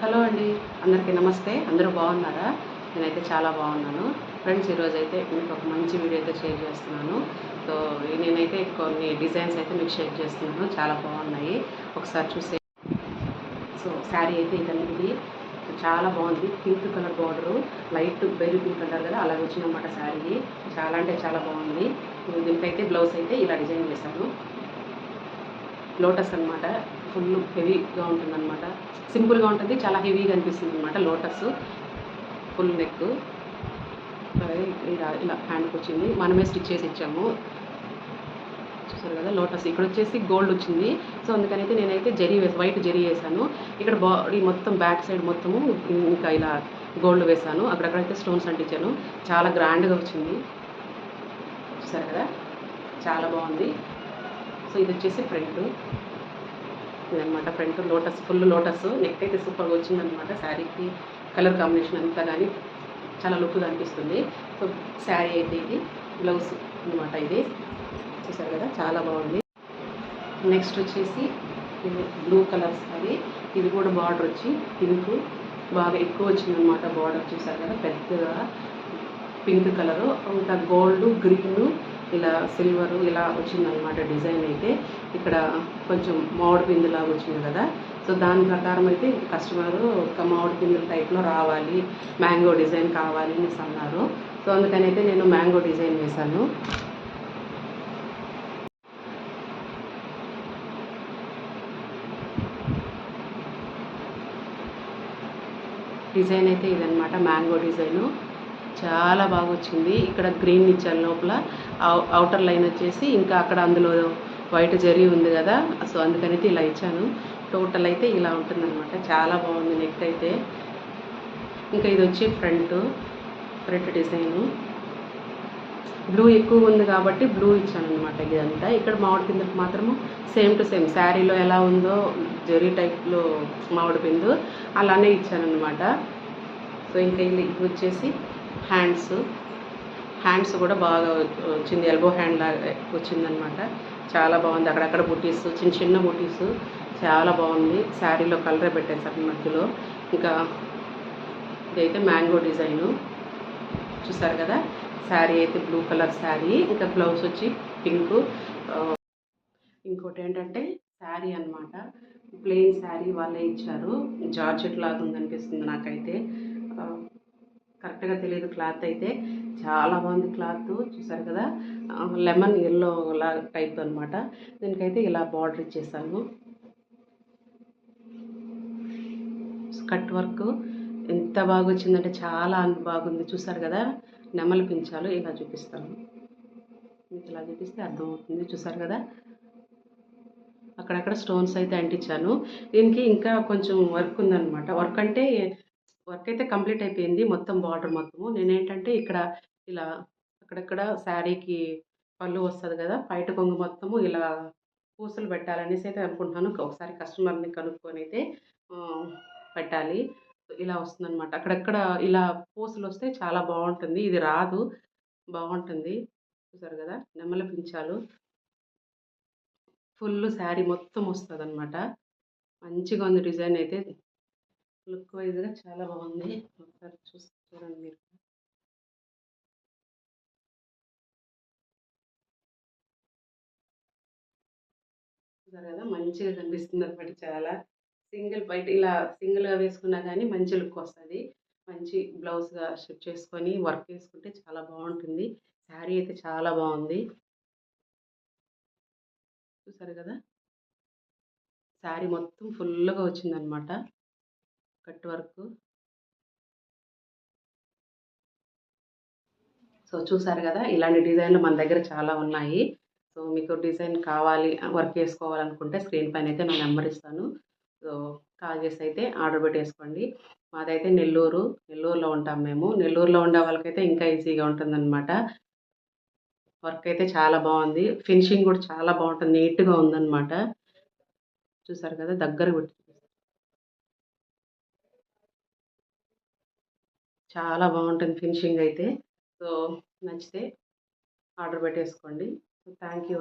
Hello అండి అందరికీ నమస్తే. అందరూ బాగున్నారా? నేనైతే చాలా బాగున్నాను. ఫ్రెండ్స్ ఈరోజు అయితే మీకు ఒక మంచి వీడియో అయితే షేర్ చేస్తున్నాను. సో నేనైతే కొన్ని డిజైన్స్ అయితే మీకు షేర్ చేస్తున్నాను. చాలా బాగున్నాయి. ఒకసారి చూసే సో శారీ అయితే ఇదండి చాలా బాగుంది. Pink colour border. Light berry pink colour కదా అలా వచ్చిందన్నమాట శారీ చాలా అంటే చాలా బాగుంది. దీనికైతే బ్లౌజ్ అయితే ఇలా డిజైన్ చేశాను. లోటస్ అనమాట ఫుల్ హెవీగా ఉంటుందన్నమాట. సింపుల్గా ఉంటుంది చాలా హెవీగా అనిపిస్తుంది అనమాట లోటస్. Full neck. ఇలా ఇలా హ్యాండ్కి వచ్చింది. మనమే స్టిచ్ చేసి ఇచ్చాము. చూసారు కదా లోటస్. ఇక్కడ వచ్చేసి గోల్డ్ వచ్చింది. సో అందుకని అయితే నేనైతే జరీ వేసి వైట్ జరీ వేసాను. ఇక్కడ బాడీ మొత్తం బ్యాక్ సైడ్ మొత్తము ఇంకా ఇలా గోల్డ్ వేసాను. అక్కడక్కడైతే స్టోన్స్ అంటించాను. చాలా గ్రాండ్గా వచ్చింది. చూసారు కదా చాలా బాగుంది. ఇది వచ్చేసి ఫ్రంట్. ఇదనమాట front lotus full lotus. Neck అయితే సూపర్గా వచ్చిందనమాట శారీకి కలర్ కాంబినేషన్ అంతా కానీ చాలా లుక్గా అనిపిస్తుంది. సో శారీ అయితే ఇది బ్లౌజ్ అనమాట ఇది. చూసారు కదా చాలా బాగుంది. నెక్స్ట్ వచ్చేసి ఇది బ్లూ కలర్ శారీ ఇది కూడా బార్డర్ వచ్చి పింక్ బాగా ఎక్కువ వచ్చిందనమాట బార్డర్. చూసారు కదా పెద్దగా పింక్ కలరు. ఇంకా గోల్డ్ గ్రీన్ ఇలా సిల్వర్ ఇలా వచ్చిందనమాట డిజైన్ అయితే. ఇక్కడ కొంచెం మామిడి పిందులాగా వచ్చింది కదా. సో దాని ప్రకారం అయితే కస్టమర్ ఒక మామిడి పిందుల టైప్లో రావాలి మ్యాంగో డిజైన్ కావాలి అనేసి అన్నారు. సో అందుకని అయితే నేను మ్యాంగో డిజైన్ వేశాను. డిజైన్ అయితే ఇదనమాట మ్యాంగో డిజైను చాలా బాగా వచ్చింది ఇక్కడ గ్రీన్ ఇచ్చాను లోపల. అవుటర్ లైన్ వచ్చేసి ఇంకా అక్కడ అందులో వైట్ జరీ ఉంది కదా. సో అందుకనైతే ఇలా ఇచ్చాను. టోటల్ అయితే ఇలా ఉంటుందన్నమాట. చాలా బాగుంది నెక్ అయితే. ఇంకా ఇది వచ్చి ఫ్రంట్. Front design. బ్లూ ఎక్కువ ఉంది కాబట్టి బ్లూ ఇచ్చాను అనమాట ఇదంతా. ఇక్కడ మామిడి పిందుకు మాత్రము సేమ్ టు సేమ్. శారీలో ఎలా ఉందో జరీ టైప్లో మామిడి పిందు అలానే ఇచ్చాను అనమాట సో ఇంకా ఇది వచ్చేసి హ్యాండ్స్. హ్యాండ్స్ కూడా బాగా వచ్చింది. ఎల్బో హ్యాండ్ లాగా వచ్చిందనమాట చాలా బాగుంది. అక్కడక్కడ బుటీస్ చిన్న చిన్న బుటీస్. చాలా బాగుంది. శారీలో కలరే పెట్టేశారు మధ్యలో. ఇంకా ఇదైతే మ్యాంగో డిజైను. చూసారు కదా? శారీ అయితే బ్లూ కలర్ శారీ. ఇంకా బ్లౌజ్ వచ్చి పింక్. ఇంకోటి ఏంటంటే శారీ అనమాట ప్లెయిన్ శారీ వాళ్ళే ఇచ్చారు. జార్జెట్ లాగా ఉందనిపిస్తుంది నాకైతే. కరెక్ట్గా తెలియదు క్లాత్ అయితే. చాలా బాగుంది క్లాత్ చూసారు కదా? లెమన్ ఎల్లో లా టైప్ అనమాట దీనికైతే ఇలా బార్డర్ ఇచ్చేసాను. కట్ వర్క్ ఎంత బాగా వచ్చిందంటే చాలా బాగుంది. చూసారు కదా? నెమలి పించాలు ఇలా చూపిస్తాను. మీకు ఇలా చూపిస్తే అర్థమవుతుంది. చూసారు కదా? అక్కడక్కడ స్టోన్స్ అయితే అంటించాను. దీనికి ఇంకా కొంచెం వర్క్ ఉందనమాట వర్క్ అంటే వర్క్ అయితే కంప్లీట్ అయిపోయింది. మొత్తం బార్డర్ మొత్తము. నేనేంటంటే ఇక్కడ ఇలా అక్కడక్కడ శారీకి పళ్ళు వస్తుంది కదా బయట కొంగు మొత్తము ఇలా పూసలు పెట్టాలనేసి అయితే అనుకుంటున్నాను. ఒకసారి కస్టమర్ని కనుక్కొని అయితే పెట్టాలి. ఇలా వస్తుందన్నమాట. అక్కడక్కడ ఇలా పూసలు వస్తే చాలా బాగుంటుంది. ఇది రాదు. బాగుంటుంది. చూసారు కదా నెమ్మల పించాలు. ఫుల్ శారీ మొత్తం వస్తుంది అనమాట మంచిగా ఉంది డిజైన్ అయితే. లుక్ వైజ్గా చాలా బాగుంది. ఒకసారి చూసి చూడండి మీరు. చూసారు కదా? మంచిగా కనిపిస్తుంది అనమాట చాలా. సింగిల్ బయట ఇలా సింగిల్గా వేసుకున్నా కానీ మంచి లుక్ వస్తుంది. మంచి బ్లౌజ్గా స్టిచ్ చేసుకొని వర్క్ చేసుకుంటే చాలా బాగుంటుంది. శారీ అయితే చాలా బాగుంది. చూసారు కదా? శారీ మొత్తం ఫుల్గా వచ్చిందనమాట కట్ వర్క్. సో చూసారు కదా ఇలాంటి డిజైన్లు మన దగ్గర చాలా ఉన్నాయి. సో మీకు డిజైన్ కావాలి వర్క్ వేసుకోవాలనుకుంటే స్క్రీన్ పైన అయితే నా నెంబర్ ఇస్తాను. సో కాల్ చేసి అయితే ఆర్డర్ పెట్టేసుకోండి. మాదైతే నెల్లూరు నెల్లూరులో ఉంటాం మేము. నెల్లూరులో ఉండే వాళ్ళకైతే ఇంకా ఈజీగా ఉంటుందన్నమాట. వర్క్ అయితే చాలా బాగుంది. ఫినిషింగ్ కూడా చాలా బాగుంటుంది నీట్గా ఉందన్నమాట. చూసారు కదా దగ్గర పెట్టి చాలా బాగుంటుంది ఫినిషింగ్ అయితే. సో నచ్చితే ఆర్డర్ పెట్టేసుకోండి. Thank you